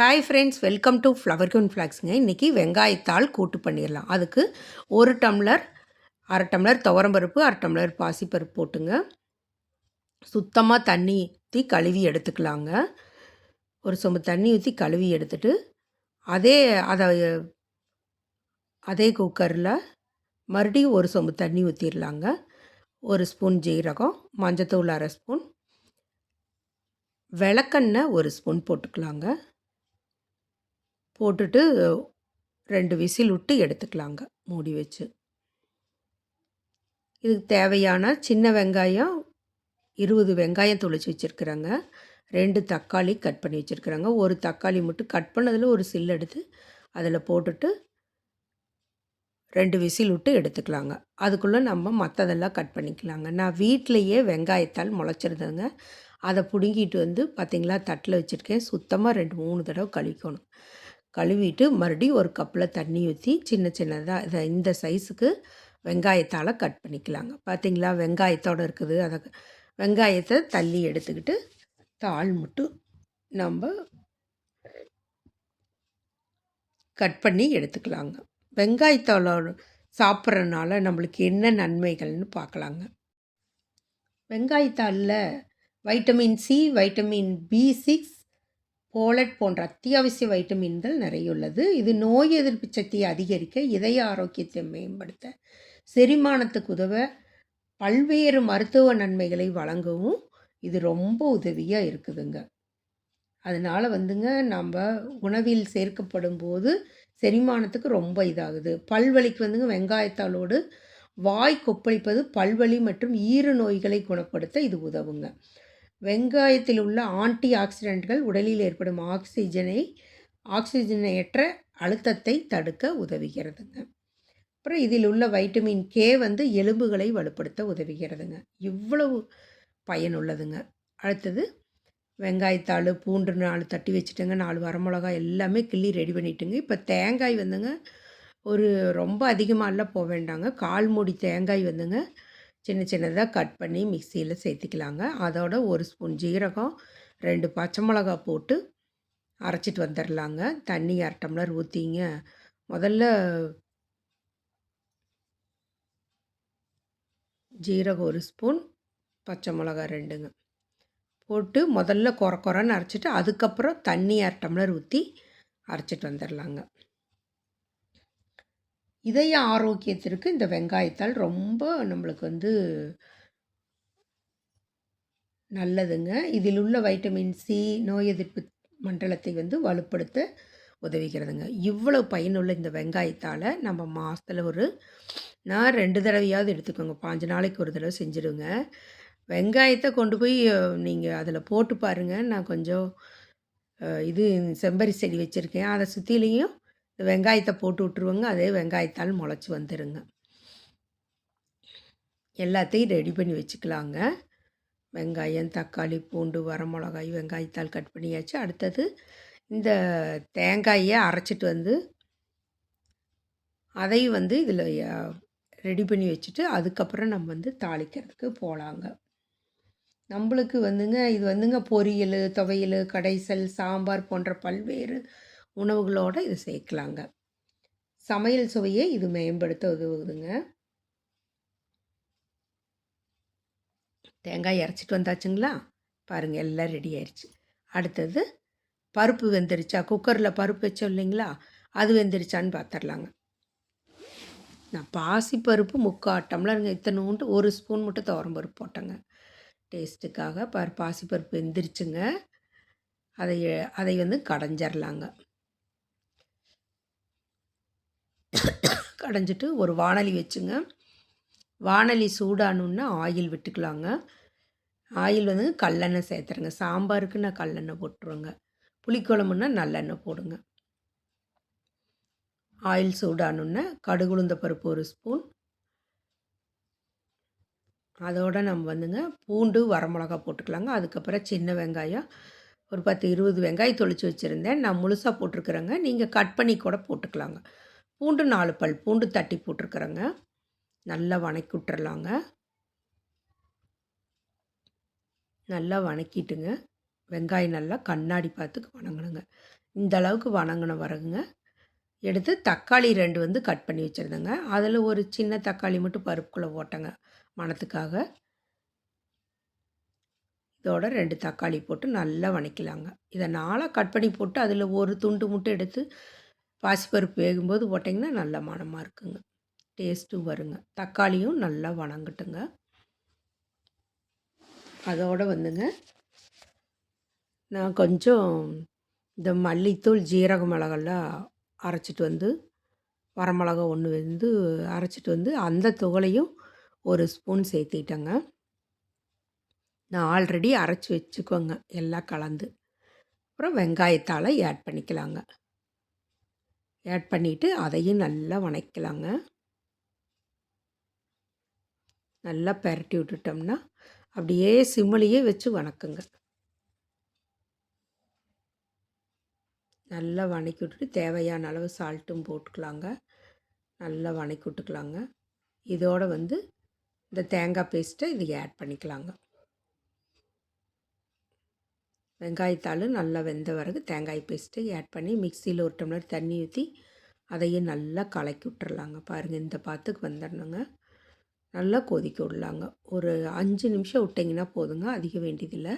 Hi friends welcome to flower queen ஃப்ளாக்ஸுங்க இன்றைக்கி வெங்காயத்தால் கூட்டு பண்ணிடலாம். அதுக்கு ஒரு டம்ளர் அரை டம்ளர் துவரம்பருப்பு அரை டம்ளர் பாசிப்பருப்பு போட்டுங்க. சுத்தமாக தண்ணி ஊற்றி கழுவி எடுத்துக்கலாங்க. ஒரு சொம்பு தண்ணி ஊற்றி கழுவி எடுத்துட்டு அதே அதை அதே குக்கரில் மறுபடியும் ஒரு சொம்பு தண்ணி ஊற்றிடலாங்க ஒரு ஸ்பூன் ஜீரகம் மஞ்சத்தூள் அரை ஸ்பூன் விளக்கெண்ணெய் ஒரு ஸ்பூன் போட்டுக்கலாங்க. போட்டுட்டு ரெண்டு விசில் விட்டு எடுத்துக்கலாங்க மூடி வச்சு. இதுக்கு தேவையான சின்ன வெங்காயம் இருபது வெங்காயம் தொளிச்சு வச்சுருக்குறேங்க. ரெண்டு தக்காளி கட் பண்ணி வச்சுருக்குறாங்க. ஒரு தக்காளி மட்டும் கட் பண்ணதில் ஒரு சில் எடுத்து அதில் போட்டுட்டு ரெண்டு விசில் விட்டு எடுத்துக்கலாங்க. அதுக்குள்ளே நம்ம மற்றதெல்லாம் கட் பண்ணிக்கலாங்க. நான் வீட்டிலையே வெங்காயத்தால் முளைச்சிருந்தேங்க அதை பிடுங்கிட்டு வந்து பார்த்திங்களா தட்டில் வச்சுருக்கேன். சுத்தமாக ரெண்டு மூணு தடவை கழிக்கணும் கழுவிட்டு மறுபடியும் ஒரு கப்பில் தண்ணி ஊற்றி சின்ன சின்னதாக இதை இந்த சைஸுக்கு வெங்காயத்தால் கட் பண்ணிக்கலாங்க. பார்த்தீங்களா? வெங்காயத்தோடு இருக்குது. அதை வெங்காயத்தை தள்ளி எடுத்துக்கிட்டு தாள் மட்டும் நம்ம கட் பண்ணி எடுத்துக்கலாங்க. வெங்காயத்தோட சாப்பிட்றனால நம்மளுக்கு என்ன நன்மைகள்னு பார்க்கலாங்க. வெங்காயத்தாளில் vitamin C vitamin B six folate போன்ற அத்தியாவசிய வைட்டமின்கள் நிறைய உள்ளது இது நோய் எதிர்ப்பு சக்தியை அதிகரிக்க இதய ஆரோக்கியத்தை மேம்படுத்த செரிமானத்துக்கு உதவ பல்வேறு மருத்துவ நன்மைகளை வழங்கவும் இது ரொம்ப உதவியாக இருக்குதுங்க. அதனால் வந்துங்க நம்ம உணவில் சேர்க்கப்படும் போது செரிமானத்துக்கு ரொம்ப இதாகுது. பல்வலிக்கு வந்துங்க வெங்காயத்தாலோடு வாய் கொப்பளிப்பது பல்வலி மற்றும் ஈறு நோய்களை குணப்படுத்த இது உதவுங்க. வெங்காயத்தில் உள்ள ஆன்டி ஆக்சிடென்ட்கள் உடலில் ஏற்படும் ஆக்சிஜனை ஆக்சிஜனேற்ற அழுத்தத்தை தடுக்க உதவுகிறதுங்க. அப்புறம் இதில் உள்ள வைட்டமின் கே வந்து எலும்புகளை வலுப்படுத்த உதவுகிறதுங்க. இவ்வளவு பயனுள்ளதுங்க. அடுத்தது வெங்காயத்தாள் பூண்டு நாலு தட்டி வச்சுட்டுங்க. நாலு வரமிளகாய் எல்லாமே கிள்ளி ரெடி பண்ணிட்டுங்க. இப்போ தேங்காய் வந்துங்க ஒரு ரொம்ப அதிகமாகலாம் போக வேண்டாங்க. கால் மூடி தேங்காய் வந்துங்க. சின்ன சின்னதாக கட் பண்ணி மிக்சியில் சேர்த்திக்கலாங்க. அதோட ஒரு ஸ்பூன் ஜீரகம் ரெண்டு பச்சை மிளகா போட்டு அரைச்சிட்டு வந்துடலாங்க தண்ணி அரை டம்ளர் ஊற்றிங்க முதல்ல ஜீரகம் ஒரு ஸ்பூன் பச்சை மிளகா ரெண்டுங்க. போட்டு முதல்ல குறை குறைன்னு அரைச்சிட்டு அதுக்கப்புறம் தண்ணி அரை டம்ளர் ஊற்றி அரைச்சிட்டு வந்துடலாங்க இதய ஆரோக்கியத்திற்கு இந்த வெங்காயத்தால் ரொம்ப நம்மளுக்கு வந்து நல்லதுங்க. இதில் உள்ள வைட்டமின் சி நோய் எதிர்ப்பு மண்டலத்தை வந்து வலுப்படுத்த உதவிக்கிறதுங்க இவ்வளோ பயனுள்ள இந்த வெங்காயத்தால் நம்ம மாதத்தில் ஒரு நான் ரெண்டு தடவையாவது எடுத்துக்கோங்க. பாஞ்சு நாளைக்கு ஒரு தடவை செஞ்சுடுங்க வெங்காயத்தை கொண்டு போய் நீங்கள் அதில் போட்டு பாருங்கள் நான் கொஞ்சம் இது செம்பரி செடி வச்சுருக்கேன். அதை சுற்றிலையும் வெங்காயத்தை போட்டு விட்ருவோங்க அதே வெங்காயத்தால் முளைச்சி வந்துடுங்க எல்லாத்தையும் ரெடி பண்ணி வச்சுக்கலாங்க. வெங்காயம் தக்காளி பூண்டு வரமிளகாய் வெங்காயத்தால் கட் பண்ணியாச்சு. அடுத்தது இந்த தேங்காயை அரைச்சிட்டு வந்து அதையும் வந்து இதில் ரெடி பண்ணி வச்சுட்டு அதுக்கப்புறம் நம்ம வந்து தாளிக்கிறதுக்கு போகலாங்க நம்மளுக்கு வந்துங்க இது வந்துங்க பொரியல் துவையல் கடைசல் சாம்பார் போன்ற பல்வேறு உணவுகளோடு இது சேர்க்கலாங்க. சமையல் சுவையை இது மேம்படுத்த உதவுதுங்க. தேங்காய் இறச்சிட்டு வந்தாச்சுங்களா? பாருங்கள் எல்லாம் ரெடி ஆயிடுச்சு அடுத்தது பருப்பு வெந்துருச்சா? குக்கரில் பருப்பு வச்சோம் இல்லைங்களா? அது வெந்துருச்சான்னு பார்த்துடலாங்க நான் பாசி பருப்பு முக்கால் டம்ளருங்க இத்தனோண்டு ஒரு ஸ்பூன் மட்டும் துவரம் பருப்பு போட்டேங்க. டேஸ்ட்டுக்காக பருப்பு பாசி பருப்பு வெந்துருச்சுங்க. அதை அதை வந்து கடைஞ்சிடலாங்க கடைஞ்சிட்டு ஒரு வானலி வச்சுங்க. வானலி சூடானுன்னா ஆயில் விட்டுக்கலாங்க. ஆயில் வந்து கல்லெண்ணெய் சேர்த்துருங்க. சாம்பாருக்கு நான் கல்லெண்ணெய் போட்டுருவேங்க. புளிக்குழம்புன்னா நல்லெண்ணெய் போடுங்க. ஆயில் சூடானுன்னா கடுகுளுந்த பருப்பு ஒரு ஸ்பூன். அதோடு நம்ம வந்துங்க பூண்டு வரமிளகா போட்டுக்கலாங்க. அதுக்கப்புறம் சின்ன வெங்காயம் ஒரு பத்து இருபது வெங்காயம் தொளிச்சு வச்சுருந்தேன். நான் முழுசாக போட்டிருக்குறேங்க. நீங்கள் கட் பண்ணி கூட போட்டுக்கலாங்க. பூண்டு நாலு பல் பூண்டு தட்டி போட்டிருக்குறேங்க. நல்லா வணக்கி விட்டுறலாங்க நல்லா வணக்கிட்டுங்க. வெங்காயம் நல்லா கண்ணாடி பார்த்துக்கு வணங்கணுங்க. இந்த அளவுக்கு வணங்கின வரகுங்க எடுத்து தக்காளி ரெண்டு வந்து கட் பண்ணி வச்சுருந்தேங்க. அதில் ஒரு சின்ன தக்காளி மட்டும் பருப்புக்குள்ளே போட்டேங்க மணத்துக்காக. இதோட ரெண்டு தக்காளி போட்டு நல்லா வணக்கலாங்க. இதை நாளாக கட் பண்ணி போட்டு அதில் ஒரு துண்டு மட்டும் எடுத்து பாசிப்பருப்பு வேகும்போது போட்டிங்கன்னா நல்ல மணமாக இருக்குங்க. டேஸ்ட்டும் வருங்க. தக்காளியும் நல்லா வணங்கட்டுங்க. அதோடு வந்துங்க நான் கொஞ்சம் இந்த மல்லித்தூள் ஜீரக மிளகெல்லாம் அரைச்சிட்டு வந்து வரமிளகா ஒன்று வந்து அரைச்சிட்டு வந்து அந்த துகளையும் ஒரு ஸ்பூன் சேர்த்திட்டேங்க. நான் ஆல்ரெடி அரைச்சி வச்சுக்கோங்க எல்லாம் கலந்து. அப்புறம் வெங்காயத்தால் ஆட் பண்ணிக்கலாங்க. ஆட் பண்ணிவிட்டு அதையும் நல்லா வணக்கலாங்க. நல்லா பரட்டி விட்டுட்டோம்னா அப்படியே சிம்மிலேயே வச்சு வணக்குங்க. நல்லா வணக்கி விட்டுட்டு தேவையான அளவு சால்ட்டும் போட்டுக்கலாங்க. நல்லா வணக்கி விட்டுக்கலாங்க. இதோடு வந்து இந்த தேங்காய் பேஸ்ட்டை இது ஆட் பண்ணிக்கலாங்க. வெங்காயத்தாள் நல்லா வெந்த பிறகு தேங்காய் பேஸ்ட்டு ஆட் பண்ணி மிக்சியில் ஒரு டம்ளர் தண்ணி ஊற்றி அதையும் நல்லா கலக்கி விட்டுறலாங்க. பாருங்கள் இந்த பாத்துக்கு வந்துடணுங்க நல்லா கொதிக்க விடலாங்க. ஒரு அஞ்சு நிமிஷம் விட்டிங்கன்னா போதுங்க அதிக வேண்டியதில்லை.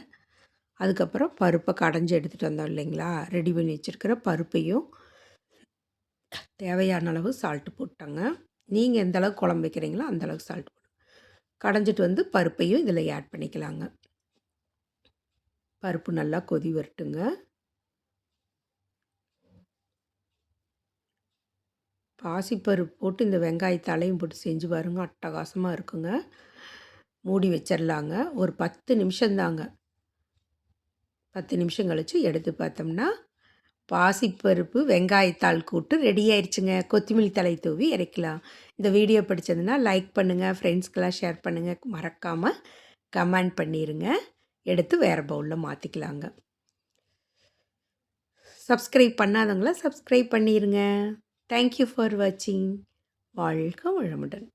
அதுக்கப்புறம் பருப்பை கடைஞ்சி எடுத்துகிட்டு வந்தோம் இல்லைங்களா? ரெடி பண்ணி வச்சுருக்கிற பருப்பையும் தேவையான அளவு சால்ட்டு போட்டாங்க. நீங்கள் எந்தளவுக்கு குழம்பு வைக்கிறீங்களோ அந்தளவுக்கு சால்ட் போட்டு கடைஞ்சிட்டு வந்து பருப்பையும் இதில் ஆட் பண்ணிக்கலாங்க. பருப்பு நல்லா கொதி வரட்டுங்க. பாசிப்பருப்பு போட்டு இந்த வெங்காயத்தாலையும் போட்டு செஞ்சு பாருங்க அட்டகாசமாக இருக்குங்க. மூடி வச்சிடலாங்க ஒரு பத்து நிமிஷம்தாங்க பத்து நிமிஷம் கழித்து எடுத்து பார்த்தோம்னா பாசிப்பருப்பு வெங்காயத்தாள் கூட்டு ரெடி ஆயிடுச்சுங்க கொத்தமல்லி தலை தூவி இறக்கலாம். இந்த வீடியோ பிடிச்சதுன்னா லைக் பண்ணுங்கள் ஃப்ரெண்ட்ஸ்க்கெல்லாம் ஷேர் பண்ணுங்கள் மறக்காமல் கமெண்ட் பண்ணிடுங்க எடுத்து வேறு பவுலில் மாற்றிக்கலாங்க சப்ஸ்கிரைப் பண்ணாதவங்கள சப்ஸ்கிரைப் பண்ணிடுங்க தேங்க்யூ ஃபார் வாட்சிங் வாழ்க வளமுடன்.